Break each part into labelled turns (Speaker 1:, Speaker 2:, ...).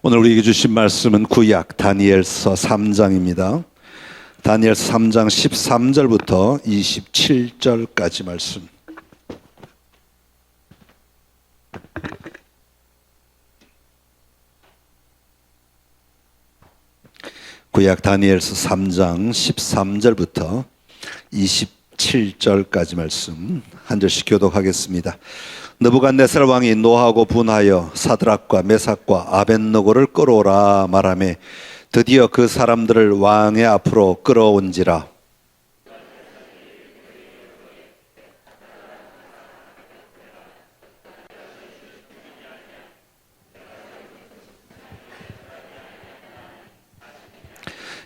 Speaker 1: 오늘 우리에게 주신 말씀은 구약 다니엘서 3장입니다. 다니엘서 3장 13절부터 27절까지 말씀. 구약 다니엘서 3장 13절부터 27절까지 말씀 한 절씩 교독하겠습니다. 느부갓네살 왕이 노하고 분하여 사드락과 메삭과 아벤노고를 끌어오라 말하매 드디어 그 사람들을 왕의 앞으로 끌어온지라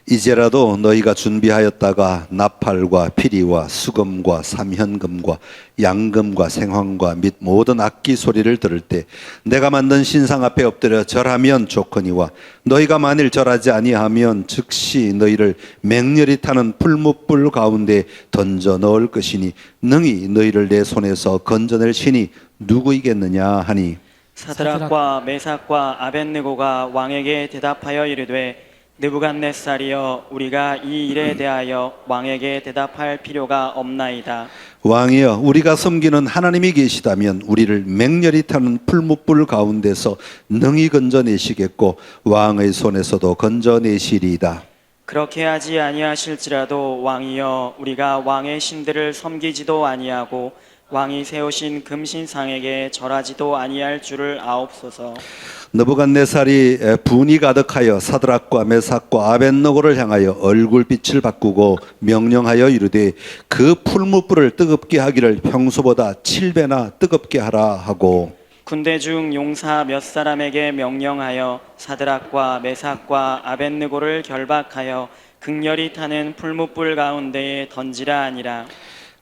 Speaker 1: 이제라도 너희가 준비하였다가 나팔과 피리와 수금과 삼현금과 양금과 생황과 및 모든 악기 소리를 들을 때 내가 만든 신상 앞에 엎드려 절하면 좋거니와 너희가 만일 절하지 아니하면 즉시 너희를 맹렬히 타는 풀무불 가운데 던져 넣을 것이니 능히 너희를 내 손에서 건져낼 신이 누구이겠느냐 하니?
Speaker 2: 사드락과 메삭과 아벤느고가 왕에게 대답하여 이르되 느부갓네살이여 우리가 이 일에 대하여 왕에게 대답할 필요가 없나이다.
Speaker 1: 왕이여 우리가 섬기는 하나님이 계시다면 우리를 맹렬히 타는 풀무불 가운데서 능히 건져내시겠고 왕의 손에서도 건져내시리이다
Speaker 2: 그렇게 하지 아니하실지라도 왕이여 우리가 왕의 신들을 섬기지도 아니하고 왕이 세우신 금신상에게 절하지도 아니할 줄을 아옵소서.
Speaker 1: 느부갓네살이 분이 가득하여 사드락과 메삭과 아벤노고를 향하여 얼굴빛을 바꾸고 명령하여 이르되 그 풀무불을 뜨겁게 하기를 평소보다 7배나 뜨겁게 하라 하고
Speaker 2: 군대 중 용사 몇 사람에게 명령하여 사드락과 메삭과 아벤느고를 결박하여 극렬히 타는 풀무불 가운데에 던지라 아니라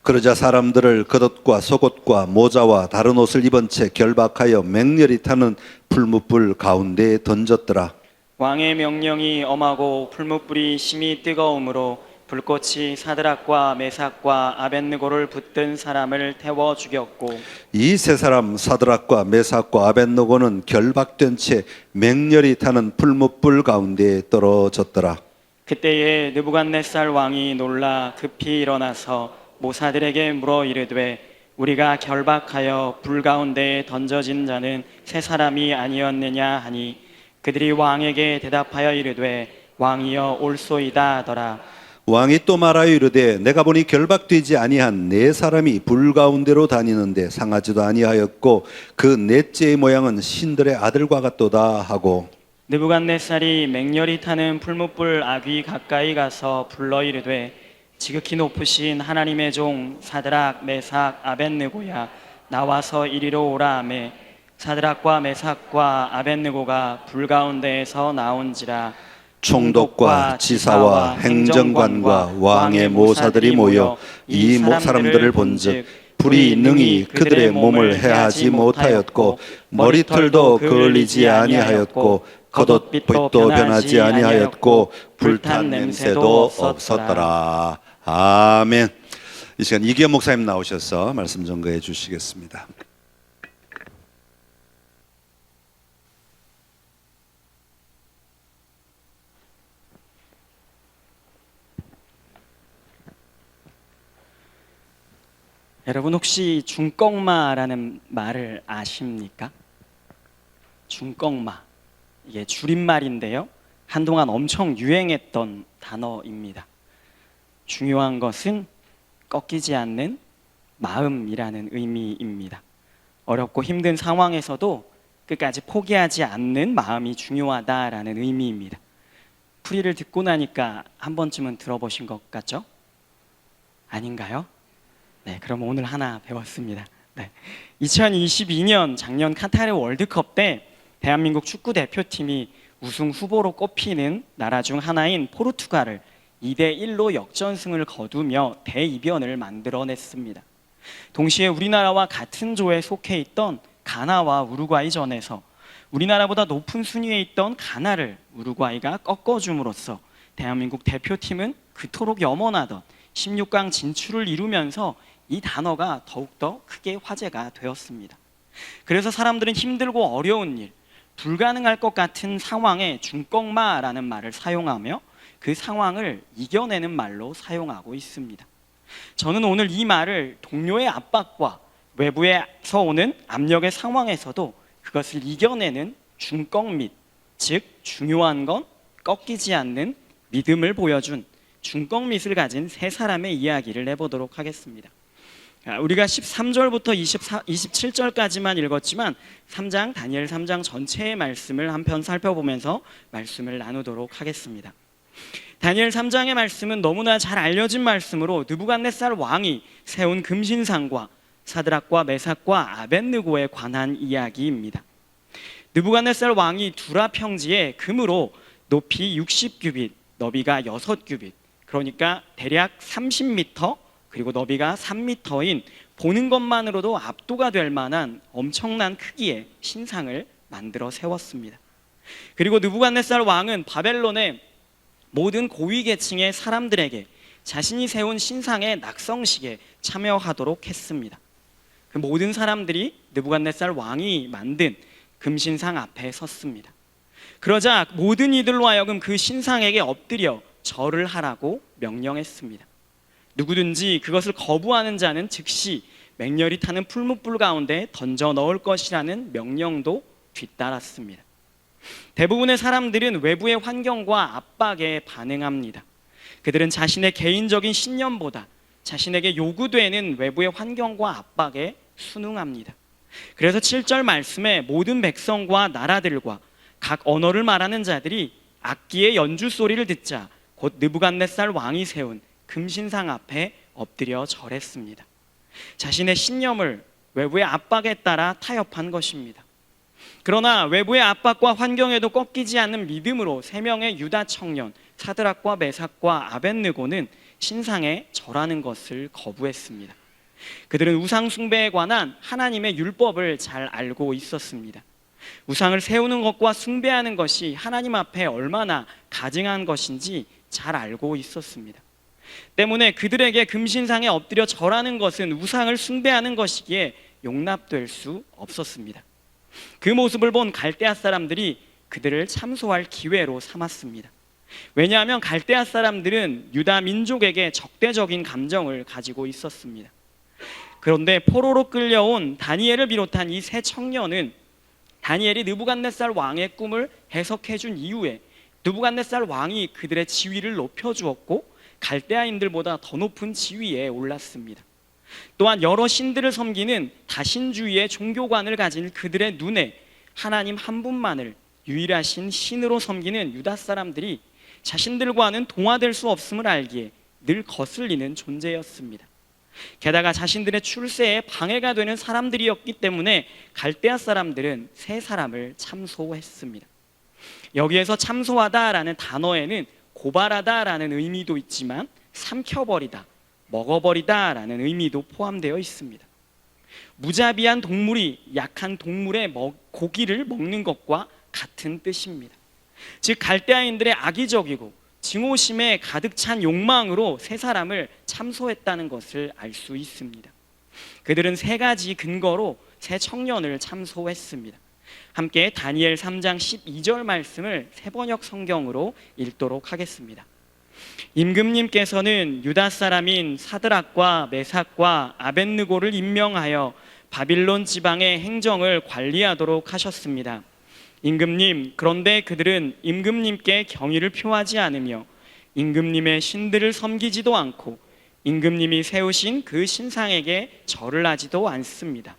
Speaker 1: 그러자 사람들을 겉옷과 속옷과 모자와 다른 옷을 입은 채 결박하여 맹렬히 타는 풀무불 가운데에 던졌더라.
Speaker 2: 왕의 명령이 엄하고 풀무불이 심히 뜨거움으로 불꽃이 사드락과 메삭과 아벤느고를 붙든 사람을 태워 죽였고
Speaker 1: 이 세 사람 사드락과 메삭과 아벤노고는 결박된 채 맹렬히 타는 풀무불 가운데에 떨어졌더라.
Speaker 2: 그때에 느부갓네살 왕이 놀라 급히 일어나서 모사들에게 물어 이르되 우리가 결박하여 불 가운데에 던져진 자는 세 사람이 아니었느냐? 하니 그들이 왕에게 대답하여 이르되 왕이여 올소이다 하더라.
Speaker 1: 왕이 또 말하여 이르되 내가 보니 결박되지 아니한 네 사람이 불 가운데로 다니는데 상하지도 아니하였고 그 넷째의 모양은 신들의 아들과 같도다. 하고
Speaker 2: 느부갓네살이 맹렬히 타는 풀무불 아귀 가까이 가서 불러 이르되 지극히 높으신 하나님의 종 사드락 메삭 아벤느고야 나와서 이리로 오라 하매 사드락과 메삭과 아벤느고가 불 가운데에서 나온지라
Speaker 1: 총독과 지사와 행정관과 왕의 모사들이 모여 이 모- 사람들을 본즉 불이 능히 그들의 몸을 해하지 못하였고 머리털도 그을리지 아니하였고 겉옷빛도 변하지 아니하였고 불탄 냄새도 없었더라. 아멘. 이 시간 이기현 목사님 나오셔서 말씀 전거해 주시겠습니다.
Speaker 2: 여러분 혹시 중꺽마라는 말을 아십니까? 중꺽마 이게 줄임말인데요. 한동안 엄청 유행했던 단어입니다. 중요한 것은 꺾이지 않는 마음이라는 의미입니다. 어렵고 힘든 상황에서도 끝까지 포기하지 않는 마음이 중요하다라는 의미입니다. 풀이를 듣고 나니까 한 번쯤은 들어보신 것 같죠? 아닌가요? 네, 그럼 오늘 하나 배웠습니다. 네. 2022년 작년 카타르 월드컵 때 대한민국 축구 대표팀이 우승 후보로 꼽히는 나라 중 하나인 포르투갈을 2대 1로 역전승을 거두며 대이변을 만들어냈습니다. 동시에 우리나라와 같은 조에 속해 있던 가나와 우루과이전에서 우리나라보다 높은 순위에 있던 가나를 우루과이가 꺾어줌으로써 대한민국 대표팀은 그토록 염원하던 16강 진출을 이루면서 이 단어가 더욱더 크게 화제가 되었습니다. 그래서 사람들은 힘들고 어려운 일, 불가능할 것 같은 상황에 중꺽마라는 말을 사용하며 그 상황을 이겨내는 말로 사용하고 있습니다. 저는 오늘 이 말을 동료의 압박과 외부에서 오는 압력의 상황에서도 그것을 이겨내는 중꺽밑, 즉 중요한 건 꺾이지 않는 믿음을 보여준 중꺽밑을 가진 세 사람의 이야기를 해보도록 하겠습니다. 아, 우리가 13절부터 24, 27절까지만 읽었지만 3장 다니엘 3장 전체의 말씀을 한편 살펴보면서 말씀을 나누도록 하겠습니다. 다니엘 3장의 말씀은 너무나 잘 알려진 말씀으로 느부갓네살 왕이 세운 금신상과 사드락과 메삭과 아벤느고에 관한 이야기입니다. 느부갓네살 왕이 두라 평지에 금으로 높이 60규빗, 너비가 6규빗, 그러니까 대략 30m 그리고 너비가 3m인 보는 것만으로도 압도가 될 만한 엄청난 크기의 신상을 만들어 세웠습니다. 그리고 느부갓네살 왕은 바벨론의 모든 고위 계층의 사람들에게 자신이 세운 신상의 낙성식에 참여하도록 했습니다. 그 모든 사람들이 느부갓네살 왕이 만든 금신상 앞에 섰습니다. 그러자 모든 이들로 하여금 그 신상에게 엎드려 절을 하라고 명령했습니다. 누구든지 그것을 거부하는 자는 즉시 맹렬히 타는 풀무불 가운데 던져 넣을 것이라는 명령도 뒤따랐습니다. 대부분의 사람들은 외부의 환경과 압박에 반응합니다. 그들은 자신의 개인적인 신념보다 자신에게 요구되는 외부의 환경과 압박에 순응합니다. 그래서 7절 말씀에 모든 백성과 나라들과 각 언어를 말하는 자들이 악기의 연주 소리를 듣자 곧 느부갓네살 왕이 세운 금신상 앞에 엎드려 절했습니다. 자신의 신념을 외부의 압박에 따라 타협한 것입니다. 그러나 외부의 압박과 환경에도 꺾이지 않는 믿음으로 세 명의 유다 청년 사드락과 메삭과 아벤느고는 신상에 절하는 것을 거부했습니다. 그들은 우상 숭배에 관한 하나님의 율법을 잘 알고 있었습니다. 우상을 세우는 것과 숭배하는 것이 하나님 앞에 얼마나 가증한 것인지 잘 알고 있었습니다. 때문에 그들에게 금신상에 엎드려 절하는 것은 우상을 숭배하는 것이기에 용납될 수 없었습니다. 그 모습을 본 갈대아 사람들이 그들을 참소할 기회로 삼았습니다. 왜냐하면 갈대아 사람들은 유다 민족에게 적대적인 감정을 가지고 있었습니다. 그런데 포로로 끌려온 다니엘을 비롯한 이 세 청년은 다니엘이 느부갓네살 왕의 꿈을 해석해 준 이후에 느부갓네살 왕이 그들의 지위를 높여 주었고 갈대아인들보다 더 높은 지위에 올랐습니다. 또한 여러 신들을 섬기는 다신주의의 종교관을 가진 그들의 눈에 하나님 한 분만을 유일하신 신으로 섬기는 유다 사람들이 자신들과는 동화될 수 없음을 알기에 늘 거슬리는 존재였습니다. 게다가 자신들의 출세에 방해가 되는 사람들이었기 때문에 갈대아 사람들은 세 사람을 참소했습니다. 여기에서 참소하다라는 단어에는 고발하다라는 의미도 있지만 삼켜버리다, 먹어버리다 라는 의미도 포함되어 있습니다. 무자비한 동물이 약한 동물의 먹- 고기를 먹는 것과 같은 뜻입니다. 즉 갈대아인들의 악의적이고 증오심에 가득 찬 욕망으로 세 사람을 참소했다는 것을 알 수 있습니다. 그들은 세 가지 근거로 세 청년을 참소했습니다. 함께 다니엘 3장 12절 말씀을 세번역 성경으로 읽도록 하겠습니다. 임금님께서는 유다 사람인 사드락과 메삭과 아벤느고를 임명하여 바빌론 지방의 행정을 관리하도록 하셨습니다. 임금님, 그런데 그들은 임금님께 경의를 표하지 않으며 임금님의 신들을 섬기지도 않고 임금님이 세우신 그 신상에게 절을 하지도 않습니다.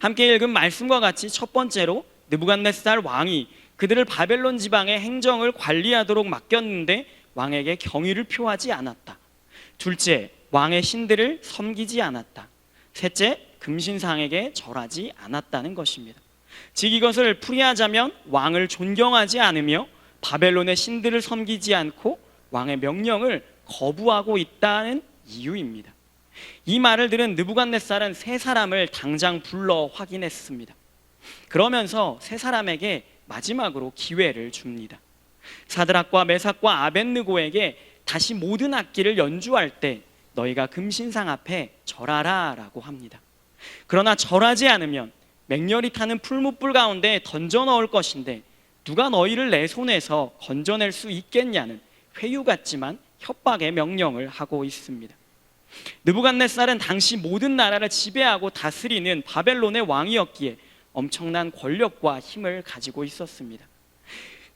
Speaker 2: 함께 읽은 말씀과 같이 첫 번째로 느부갓네살 왕이 그들을 바벨론 지방의 행정을 관리하도록 맡겼는데 왕에게 경의를 표하지 않았다. 둘째, 왕의 신들을 섬기지 않았다. 셋째, 금신상에게 절하지 않았다는 것입니다. 즉 이것을 풀이하자면 왕을 존경하지 않으며 바벨론의 신들을 섬기지 않고 왕의 명령을 거부하고 있다는 이유입니다. 이 말을 들은 느부갓네살은 세 사람을 당장 불러 확인했습니다. 그러면서 세 사람에게 마지막으로 기회를 줍니다. 사드락과 메삭과 아벤느고에게 다시 모든 악기를 연주할 때 너희가 금신상 앞에 절하라라고 합니다. 그러나 절하지 않으면 맹렬히 타는 풀무불 가운데 던져 넣을 것인데 누가 너희를 내 손에서 건져낼 수 있겠냐는 회유 같지만 협박의 명령을 하고 있습니다. 느부갓네살은 당시 모든 나라를 지배하고 다스리는 바벨론의 왕이었기에 엄청난 권력과 힘을 가지고 있었습니다.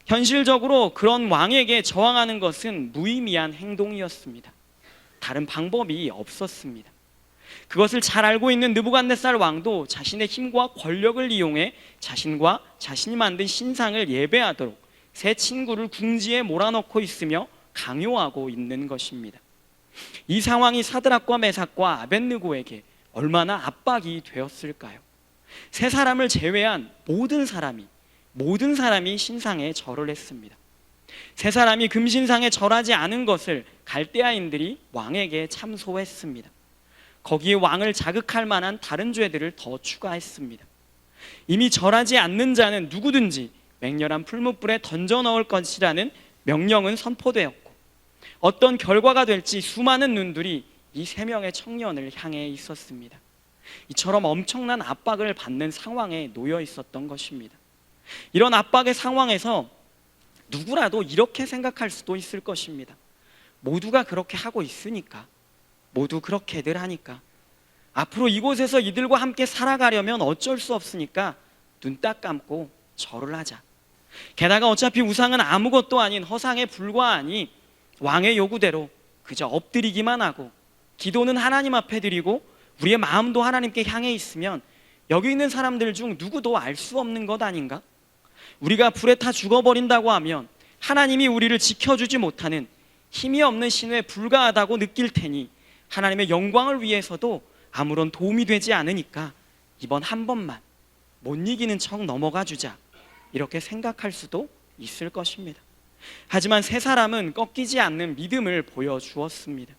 Speaker 2: 현실적으로 그런 왕에게 저항하는 것은 무의미한 행동이었습니다. 다른 방법이 없었습니다. 그것을 잘 알고 있는 느부갓네살 왕도 자신의 힘과 권력을 이용해 자신과 자신이 만든 신상을 예배하도록 새 친구를 궁지에 몰아넣고 있으며 강요하고 있는 것입니다. 이 상황이 사드락과 메삭과 아벤느고에게 얼마나 압박이 되었을까요? 세 사람을 제외한 모든 사람이 모든 사람이 신상에 절을 했습니다. 세 사람이 금신상에 절하지 않은 것을 갈대아인들이 왕에게 참소했습니다. 거기에 왕을 자극할 만한 다른 죄들을 더 추가했습니다. 이미 절하지 않는 자는 누구든지 맹렬한 풀무불에 던져 넣을 것이라는 명령은 선포되었고 어떤 결과가 될지 수많은 눈들이 이 세 명의 청년을 향해 있었습니다. 이처럼 엄청난 압박을 받는 상황에 놓여 있었던 것입니다. 이런 압박의 상황에서 누구라도 이렇게 생각할 수도 있을 것입니다. 모두가 그렇게 하고 있으니까, 모두 그렇게들 하니까, 앞으로 이곳에서 이들과 함께 살아가려면 어쩔 수 없으니까 눈 딱 감고 절을 하자. 게다가 어차피 우상은 아무것도 아닌 허상에 불과하니 왕의 요구대로 그저 엎드리기만 하고 기도는 하나님 앞에 드리고 우리의 마음도 하나님께 향해 있으면 여기 있는 사람들 중 누구도 알 수 없는 것 아닌가? 우리가 불에 타 죽어버린다고 하면 하나님이 우리를 지켜주지 못하는 힘이 없는 신에 불과하다고 느낄 테니 하나님의 영광을 위해서도 아무런 도움이 되지 않으니까 이번 한 번만 못 이기는 척 넘어가 주자 이렇게 생각할 수도 있을 것입니다. 하지만 세 사람은 꺾이지 않는 믿음을 보여주었습니다.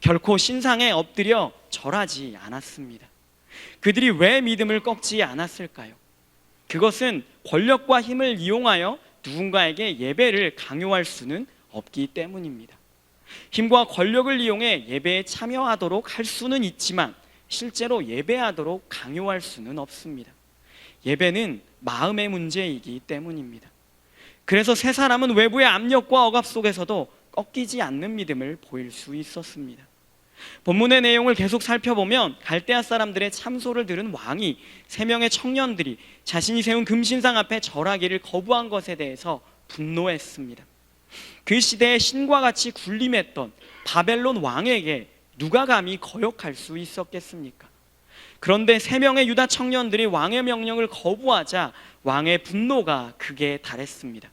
Speaker 2: 결코 신상에 엎드려 절하지 않았습니다. 그들이 왜 믿음을 꺾지 않았을까요? 그것은 권력과 힘을 이용하여 누군가에게 예배를 강요할 수는 없기 때문입니다. 힘과 권력을 이용해 예배에 참여하도록 할 수는 있지만 실제로 예배하도록 강요할 수는 없습니다. 예배는 마음의 문제이기 때문입니다. 그래서 세 사람은 외부의 압력과 억압 속에서도 꺾이지 않는 믿음을 보일 수 있었습니다. 본문의 내용을 계속 살펴보면 갈대아 사람들의 참소를 들은 왕이 세 명의 청년들이 자신이 세운 금신상 앞에 절하기를 거부한 것에 대해서 분노했습니다. 그 시대에 신과 같이 군림했던 바벨론 왕에게 누가 감히 거역할 수 있었겠습니까? 그런데 세 명의 유다 청년들이 왕의 명령을 거부하자 왕의 분노가 극에 달했습니다.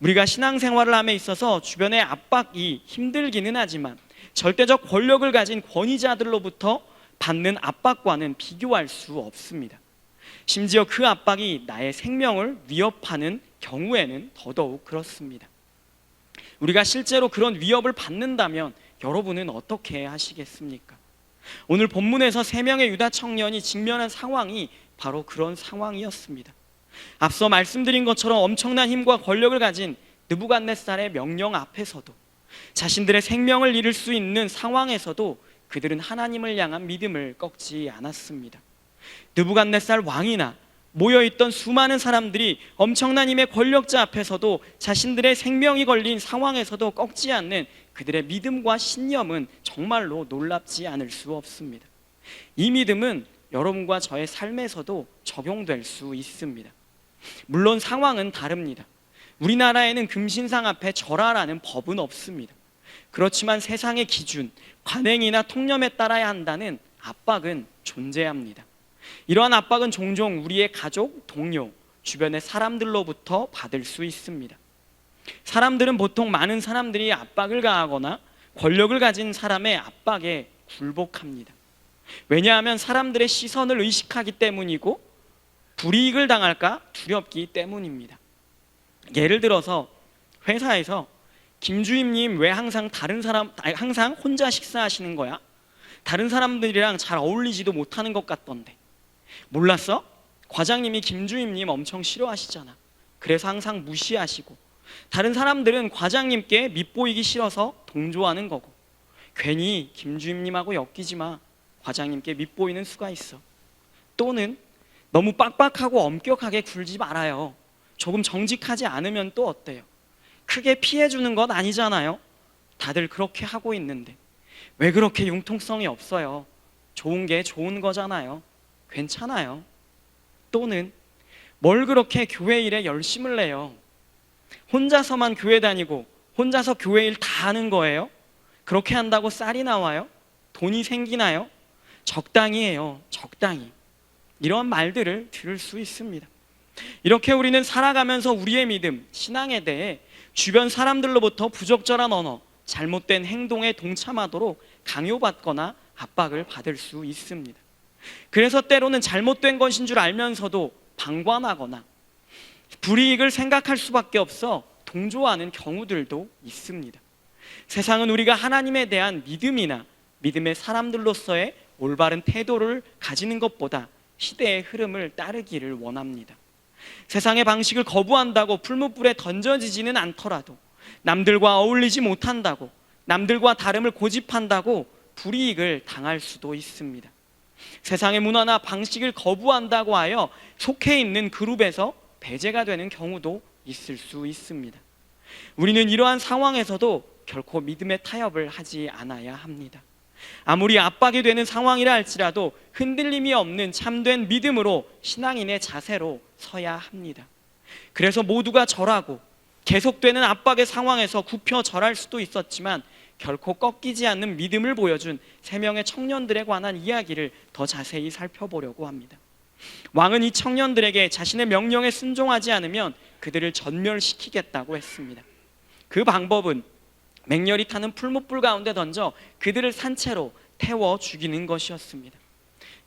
Speaker 2: 우리가 신앙생활을 함에 있어서 주변의 압박이 힘들기는 하지만 절대적 권력을 가진 권위자들로부터 받는 압박과는 비교할 수 없습니다. 심지어 그 압박이 나의 생명을 위협하는 경우에는 더더욱 그렇습니다. 우리가 실제로 그런 위협을 받는다면 여러분은 어떻게 하시겠습니까? 오늘 본문에서 세 명의 유다 청년이 직면한 상황이 바로 그런 상황이었습니다. 앞서 말씀드린 것처럼 엄청난 힘과 권력을 가진 느부갓네살의 명령 앞에서도 자신들의 생명을 잃을 수 있는 상황에서도 그들은 하나님을 향한 믿음을 꺾지 않았습니다. 느부갓네살 왕이나 모여있던 수많은 사람들이 엄청난 힘의 권력자 앞에서도 자신들의 생명이 걸린 상황에서도 꺾지 않는 그들의 믿음과 신념은 정말로 놀랍지 않을 수 없습니다. 이 믿음은 여러분과 저의 삶에서도 적용될 수 있습니다. 물론 상황은 다릅니다. 우리나라에는 금신상 앞에 절하라는 법은 없습니다. 그렇지만 세상의 기준, 관행이나 통념에 따라야 한다는 압박은 존재합니다. 이러한 압박은 종종 우리의 가족, 동료, 주변의 사람들로부터 받을 수 있습니다. 사람들은 보통 많은 사람들이 압박을 가하거나 권력을 가진 사람의 압박에 굴복합니다. 왜냐하면 사람들의 시선을 의식하기 때문이고 불이익을 당할까 두렵기 때문입니다. 예를 들어서 회사에서 김주임님 왜 항상 다른 사람 아니, 항상 혼자 식사하시는 거야? 다른 사람들이랑 잘 어울리지도 못하는 것 같던데 몰랐어? 과장님이 김주임님 엄청 싫어하시잖아. 그래서 항상 무시하시고 다른 사람들은 과장님께 밉보이기 싫어서 동조하는 거고 괜히 김주임님하고 엮이지 마. 과장님께 밉보이는 수가 있어. 또는 너무 빡빡하고 엄격하게 굴지 말아요. 조금 정직하지 않으면 또 어때요? 크게 피해 주는 건 아니잖아요. 다들 그렇게 하고 있는데 왜 그렇게 융통성이 없어요? 좋은 게 좋은 거잖아요. 괜찮아요. 또는 뭘 그렇게 교회 일에 열심을 내요? 혼자서만 교회 다니고 혼자서 교회 일 다 하는 거예요? 그렇게 한다고 쌀이 나와요? 돈이 생기나요? 적당히 해요. 적당히. 이런 말들을 들을 수 있습니다. 이렇게 우리는 살아가면서 우리의 믿음, 신앙에 대해 주변 사람들로부터 부적절한 언어, 잘못된 행동에 동참하도록 강요받거나 압박을 받을 수 있습니다. 그래서 때로는 잘못된 것인 줄 알면서도 방관하거나 불이익을 생각할 수밖에 없어 동조하는 경우들도 있습니다. 세상은 우리가 하나님에 대한 믿음이나 믿음의 사람들로서의 올바른 태도를 가지는 것보다 시대의 흐름을 따르기를 원합니다. 세상의 방식을 거부한다고 풀무불에 던져지지는 않더라도 남들과 어울리지 못한다고 남들과 다름을 고집한다고 불이익을 당할 수도 있습니다. 세상의 문화나 방식을 거부한다고 하여 속해 있는 그룹에서 배제가 되는 경우도 있을 수 있습니다. 우리는 이러한 상황에서도 결코 믿음의 타협을 하지 않아야 합니다. 아무리 압박이 되는 상황이라 할지라도 흔들림이 없는 참된 믿음으로 신앙인의 자세로 서야 합니다. 그래서 모두가 절하고 계속되는 압박의 상황에서 굽혀 절할 수도 있었지만 결코 꺾이지 않는 믿음을 보여준 세 명의 청년들에 관한 이야기를 더 자세히 살펴보려고 합니다. 왕은 이 청년들에게 자신의 명령에 순종하지 않으면 그들을 전멸시키겠다고 했습니다. 그 방법은 맹렬히 타는 풀무불 가운데 던져 그들을 산채로 태워 죽이는 것이었습니다.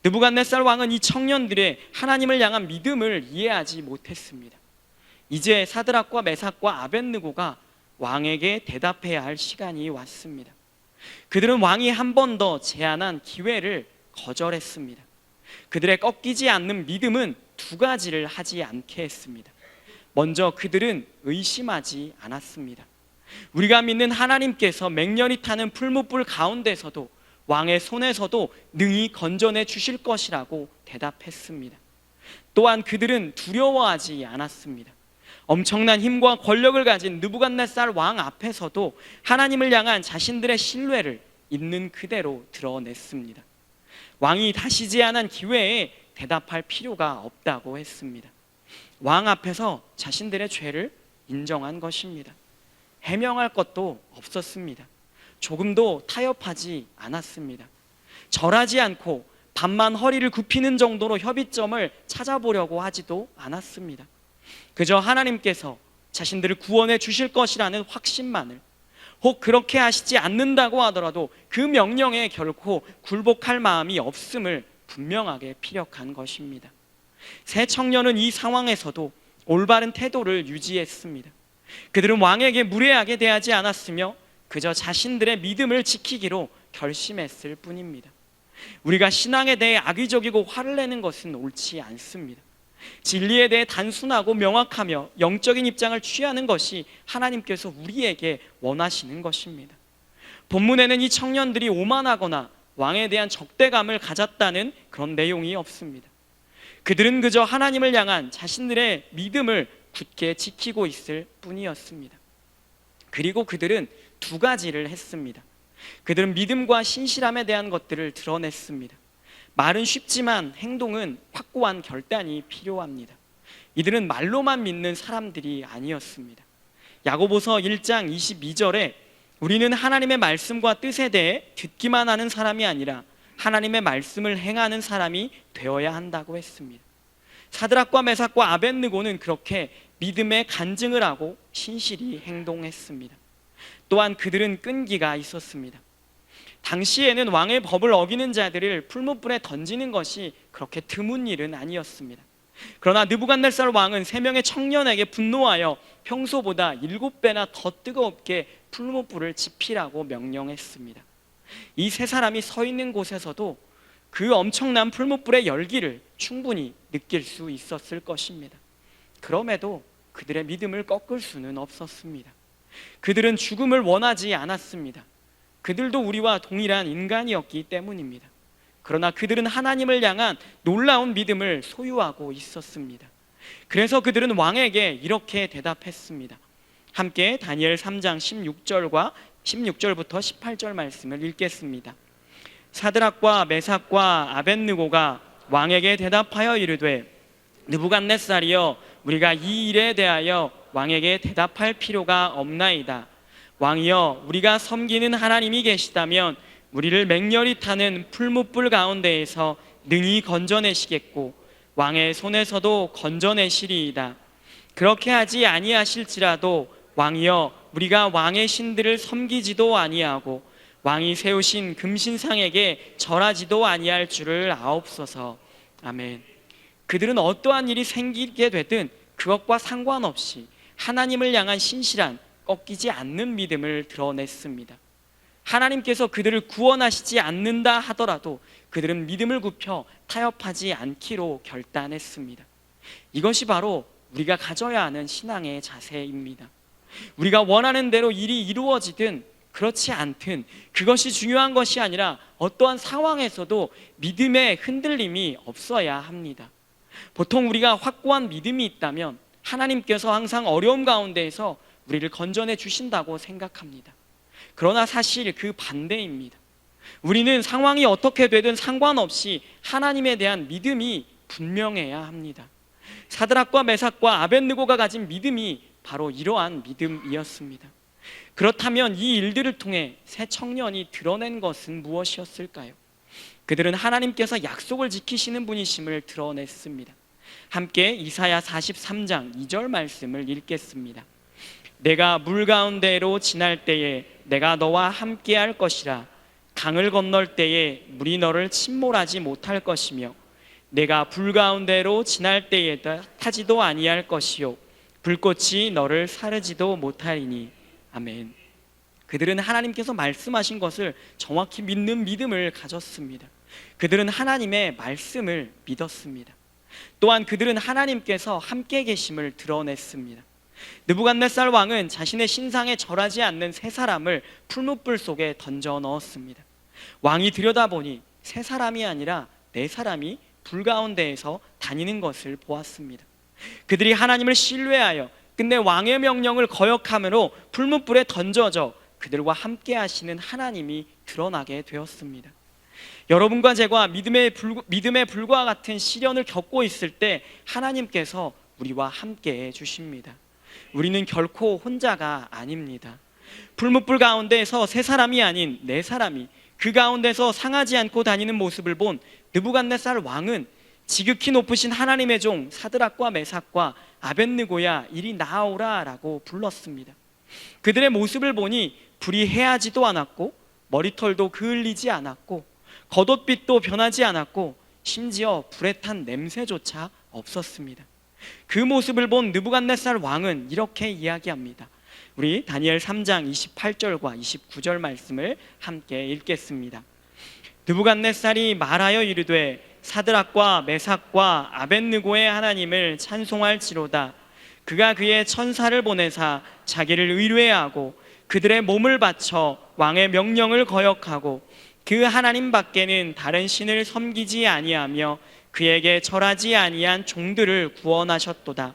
Speaker 2: 느부갓네살 왕은 이 청년들의 하나님을 향한 믿음을 이해하지 못했습니다. 이제 사드락과 메삭과 아벤느고가 왕에게 대답해야 할 시간이 왔습니다. 그들은 왕이 한 번 더 제안한 기회를 거절했습니다. 그들의 꺾이지 않는 믿음은 두 가지를 하지 않게 했습니다. 먼저 그들은 의심하지 않았습니다. 우리가 믿는 하나님께서 맹렬히 타는 풀무불 가운데서도 왕의 손에서도 능히 건져내 주실 것이라고 대답했습니다. 또한 그들은 두려워하지 않았습니다. 엄청난 힘과 권력을 가진 느부갓네살 왕 앞에서도 하나님을 향한 자신들의 신뢰를 있는 그대로 드러냈습니다. 왕이 다시 제안한 기회에 대답할 필요가 없다고 했습니다. 왕 앞에서 자신들의 죄를 인정한 것입니다. 해명할 것도 없었습니다. 조금도 타협하지 않았습니다. 절하지 않고 반만 허리를 굽히는 정도로 협의점을 찾아보려고 하지도 않았습니다. 그저 하나님께서 자신들을 구원해 주실 것이라는 확신만을 혹 그렇게 하시지 않는다고 하더라도 그 명령에 결코 굴복할 마음이 없음을 분명하게 피력한 것입니다. 새 청년은 이 상황에서도 올바른 태도를 유지했습니다. 그들은 왕에게 무례하게 대하지 않았으며 그저 자신들의 믿음을 지키기로 결심했을 뿐입니다. 우리가 신앙에 대해 악의적이고 화를 내는 것은 옳지 않습니다. 진리에 대해 단순하고 명확하며 영적인 입장을 취하는 것이 하나님께서 우리에게 원하시는 것입니다. 본문에는 이 청년들이 오만하거나 왕에 대한 적대감을 가졌다는 그런 내용이 없습니다. 그들은 그저 하나님을 향한 자신들의 믿음을 굳게 지키고 있을 뿐이었습니다. 그리고 그들은 두 가지를 했습니다. 그들은 믿음과 신실함에 대한 것들을 드러냈습니다. 말은 쉽지만 행동은 확고한 결단이 필요합니다. 이들은 말로만 믿는 사람들이 아니었습니다. 야고보서 1장 22절에 우리는 하나님의 말씀과 뜻에 대해 듣기만 하는 사람이 아니라 하나님의 말씀을 행하는 사람이 되어야 한다고 했습니다. 사드락과 메삭과 아벤느고는 그렇게 믿음의 간증을 하고 신실히 행동했습니다. 또한 그들은 끈기가 있었습니다. 당시에는 왕의 법을 어기는 자들을 풀무불에 던지는 것이 그렇게 드문 일은 아니었습니다. 그러나 느부갓네살 왕은 세 명의 청년에게 분노하여 평소보다 일곱 배나 더 뜨겁게 풀무불을 지피라고 명령했습니다. 이 세 사람이 서 있는 곳에서도 그 엄청난 풀무불의 열기를 충분히 느낄 수 있었을 것입니다. 그럼에도 그들의 믿음을 꺾을 수는 없었습니다. 그들은 죽음을 원하지 않았습니다. 그들도 우리와 동일한 인간이었기 때문입니다. 그러나 그들은 하나님을 향한 놀라운 믿음을 소유하고 있었습니다. 그래서 그들은 왕에게 이렇게 대답했습니다. 함께 다니엘 3장 16절과 16절부터 18절 말씀을 읽겠습니다. 사드락과 메삭과 아벤느고가 왕에게 대답하여 이르되 느부갓네살이여 우리가 이 일에 대하여 왕에게 대답할 필요가 없나이다. 왕이여 우리가 섬기는 하나님이 계시다면 우리를 맹렬히 타는 풀무불 가운데에서 능히 건져내시겠고 왕의 손에서도 건져내시리이다. 그렇게 하지 아니하실지라도 왕이여 우리가 왕의 신들을 섬기지도 아니하고 왕이 세우신 금신상에게 절하지도 아니할 줄을 아옵소서. 아멘. 그들은 어떠한 일이 생기게 되든 그것과 상관없이 하나님을 향한 신실한 꺾이지 않는 믿음을 드러냈습니다. 하나님께서 그들을 구원하시지 않는다 하더라도 그들은 믿음을 굽혀 타협하지 않기로 결단했습니다. 이것이 바로 우리가 가져야 하는 신앙의 자세입니다. 우리가 원하는 대로 일이 이루어지든 그렇지 않든 그것이 중요한 것이 아니라 어떠한 상황에서도 믿음의 흔들림이 없어야 합니다. 보통 우리가 확고한 믿음이 있다면 하나님께서 항상 어려움 가운데에서 우리를 건져내 주신다고 생각합니다. 그러나 사실 그 반대입니다. 우리는 상황이 어떻게 되든 상관없이 하나님에 대한 믿음이 분명해야 합니다. 사드락과 메삭과 아벤느고가 가진 믿음이 바로 이러한 믿음이었습니다. 그렇다면 이 일들을 통해 새 청년이 드러낸 것은 무엇이었을까요? 그들은 하나님께서 약속을 지키시는 분이심을 드러냈습니다. 함께 이사야 43장 2절 말씀을 읽겠습니다. 내가 물 가운데로 지날 때에 내가 너와 함께 할 것이라 강을 건널 때에 물이 너를 침몰하지 못할 것이며 내가 불 가운데로 지날 때에 타지도 아니할 것이요 불꽃이 너를 사르지도 못하리니 아멘. 그들은 하나님께서 말씀하신 것을 정확히 믿는 믿음을 가졌습니다. 그들은 하나님의 말씀을 믿었습니다. 또한 그들은 하나님께서 함께 계심을 드러냈습니다. 느부갓네살 왕은 자신의 신상에 절하지 않는 세 사람을 풀무불 속에 던져 넣었습니다. 왕이 들여다보니 세 사람이 아니라 네 사람이 불 가운데에서 다니는 것을 보았습니다. 그들이 하나님을 신뢰하여 끝내 왕의 명령을 거역함으로 풀무불에 던져져 그들과 함께 하시는 하나님이 드러나게 되었습니다. 여러분과 제가 믿음의, 불, 믿음의 불과 같은 시련을 겪고 있을 때 하나님께서 우리와 함께 해 주십니다. 우리는 결코 혼자가 아닙니다. 불무불 가운데에서 세 사람이 아닌 네 사람이 그 가운데서 상하지 않고 다니는 모습을 본 느부갓네살 왕은 지극히 높으신 하나님의 종 사드락과 메삭과 아벤느고야 이리 나오라라고 불렀습니다. 그들의 모습을 보니 불이 해하지도 않았고 머리털도 그을리지 않았고 겉옷빛도 변하지 않았고 심지어 불에 탄 냄새조차 없었습니다. 그 모습을 본 느부갓네살 왕은 이렇게 이야기합니다. 우리 다니엘 3장 28절과 29절 말씀을 함께 읽겠습니다. 느부갓네살이 말하여 이르되 사드락과 메삭과 아벤느고의 하나님을 찬송할지로다. 그가 그의 천사를 보내사 자기를 의뢰하고 그들의 몸을 바쳐 왕의 명령을 거역하고 그 하나님 밖에는 다른 신을 섬기지 아니하며 그에게 절하지 아니한 종들을 구원하셨도다.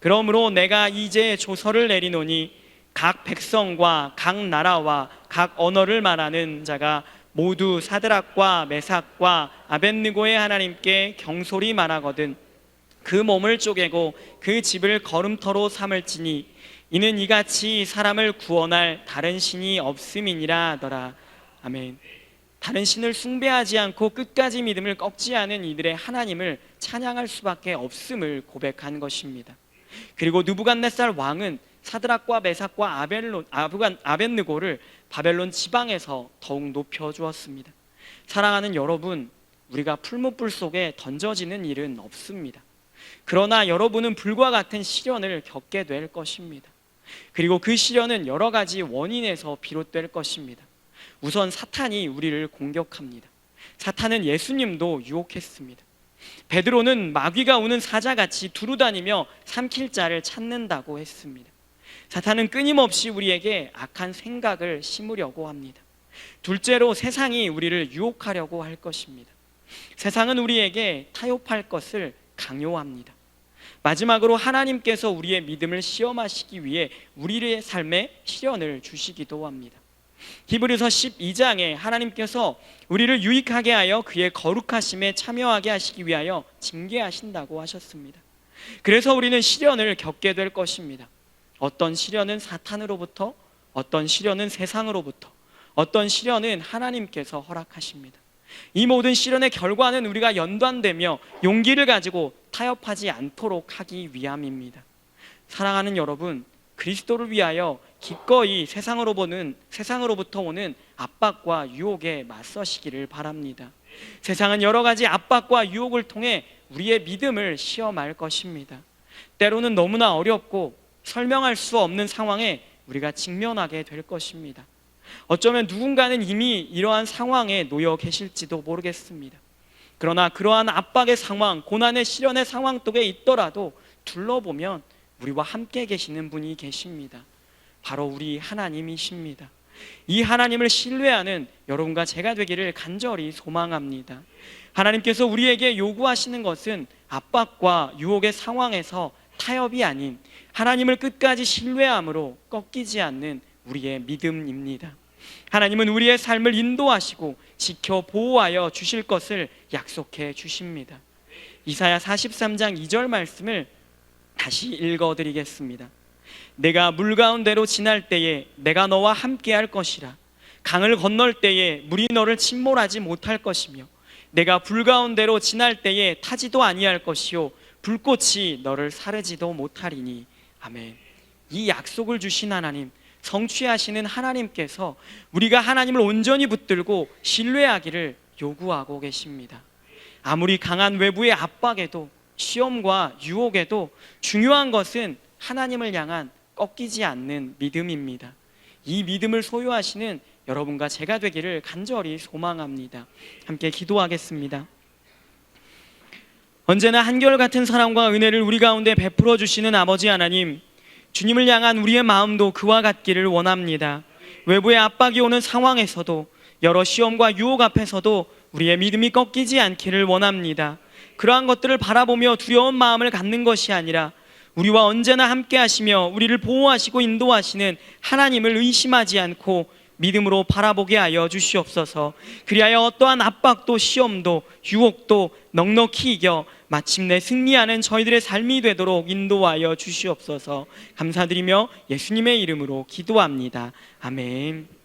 Speaker 2: 그러므로 내가 이제 조서를 내리노니 각 백성과 각 나라와 각 언어를 말하는 자가 모두 사드락과 메삭과 아벤느고의 하나님께 경솔히 말하거든 그 몸을 쪼개고 그 집을 걸음터로 삼을지니 이는 이같이 사람을 구원할 다른 신이 없음이니라 하더라. 아멘. 다른 신을 숭배하지 않고 끝까지 믿음을 꺾지 않은 이들의 하나님을 찬양할 수밖에 없음을 고백한 것입니다. 그리고 누부갓네살 왕은 사드락과 메삭과 아벨로, 아부간, 아벤느고를 바벨론 지방에서 더욱 높여 주었습니다. 사랑하는 여러분, 우리가 풀무불 속에 던져지는 일은 없습니다. 그러나 여러분은 불과 같은 시련을 겪게 될 것입니다. 그리고 그 시련은 여러 가지 원인에서 비롯될 것입니다. 우선 사탄이 우리를 공격합니다. 사탄은 예수님도 유혹했습니다. 베드로는 마귀가 우는 사자같이 두루다니며 삼킬 자를 찾는다고 했습니다. 사탄은 끊임없이 우리에게 악한 생각을 심으려고 합니다. 둘째로 세상이 우리를 유혹하려고 할 것입니다. 세상은 우리에게 타협할 것을 강요합니다. 마지막으로 하나님께서 우리의 믿음을 시험하시기 위해 우리의 삶에 시련을 주시기도 합니다. 히브리서 12장에 하나님께서 우리를 유익하게 하여 그의 거룩하심에 참여하게 하시기 위하여 징계하신다고 하셨습니다. 그래서 우리는 시련을 겪게 될 것입니다. 어떤 시련은 사탄으로부터, 어떤 시련은 세상으로부터, 어떤 시련은 하나님께서 허락하십니다. 이 모든 시련의 결과는 우리가 연단되며 용기를 가지고 타협하지 않도록 하기 위함입니다. 사랑하는 여러분, 그리스도를 위하여 기꺼이 세상으로 보는 세상으로부터 오는 압박과 유혹에 맞서시기를 바랍니다. 세상은 여러 가지 압박과 유혹을 통해 우리의 믿음을 시험할 것입니다. 때로는 너무나 어렵고 설명할 수 없는 상황에 우리가 직면하게 될 것입니다. 어쩌면 누군가는 이미 이러한 상황에 놓여 계실지도 모르겠습니다. 그러나 그러한 압박의 상황, 고난의 시련의 상황 속에 있더라도 둘러보면 우리와 함께 계시는 분이 계십니다. 바로 우리 하나님이십니다. 이 하나님을 신뢰하는 여러분과 제가 되기를 간절히 소망합니다. 하나님께서 우리에게 요구하시는 것은 압박과 유혹의 상황에서 타협이 아닌 하나님을 끝까지 신뢰함으로 꺾이지 않는 우리의 믿음입니다. 하나님은 우리의 삶을 인도하시고 지켜 보호하여 주실 것을 약속해 주십니다. 이사야 43장 2절 말씀을 다시 읽어 드리겠습니다. 내가 물 가운데로 지날 때에 내가 너와 함께 할 것이라 강을 건널 때에 물이 너를 침몰하지 못할 것이며 내가 불 가운데로 지날 때에 타지도 아니할 것이요 불꽃이 너를 사르지도 못하리니 아멘. 이 약속을 주신 하나님 성취하시는 하나님께서 우리가 하나님을 온전히 붙들고 신뢰하기를 요구하고 계십니다. 아무리 강한 외부의 압박에도 시험과 유혹에도 중요한 것은 하나님을 향한 꺾이지 않는 믿음입니다. 이 믿음을 소유하시는 여러분과 제가 되기를 간절히 소망합니다. 함께 기도하겠습니다. 언제나 한결같은 사랑과 은혜를 우리 가운데 베풀어 주시는 아버지 하나님, 주님을 향한 우리의 마음도 그와 같기를 원합니다. 외부의 압박이 오는 상황에서도 여러 시험과 유혹 앞에서도 우리의 믿음이 꺾이지 않기를 원합니다. 그러한 것들을 바라보며 두려운 마음을 갖는 것이 아니라 우리와 언제나 함께 하시며 우리를 보호하시고 인도하시는 하나님을 의심하지 않고 믿음으로 바라보게 하여 주시옵소서. 그리하여 어떠한 압박도 시험도 유혹도 넉넉히 이겨 마침내 승리하는 저희들의 삶이 되도록 인도하여 주시옵소서. 감사드리며 예수님의 이름으로 기도합니다. 아멘.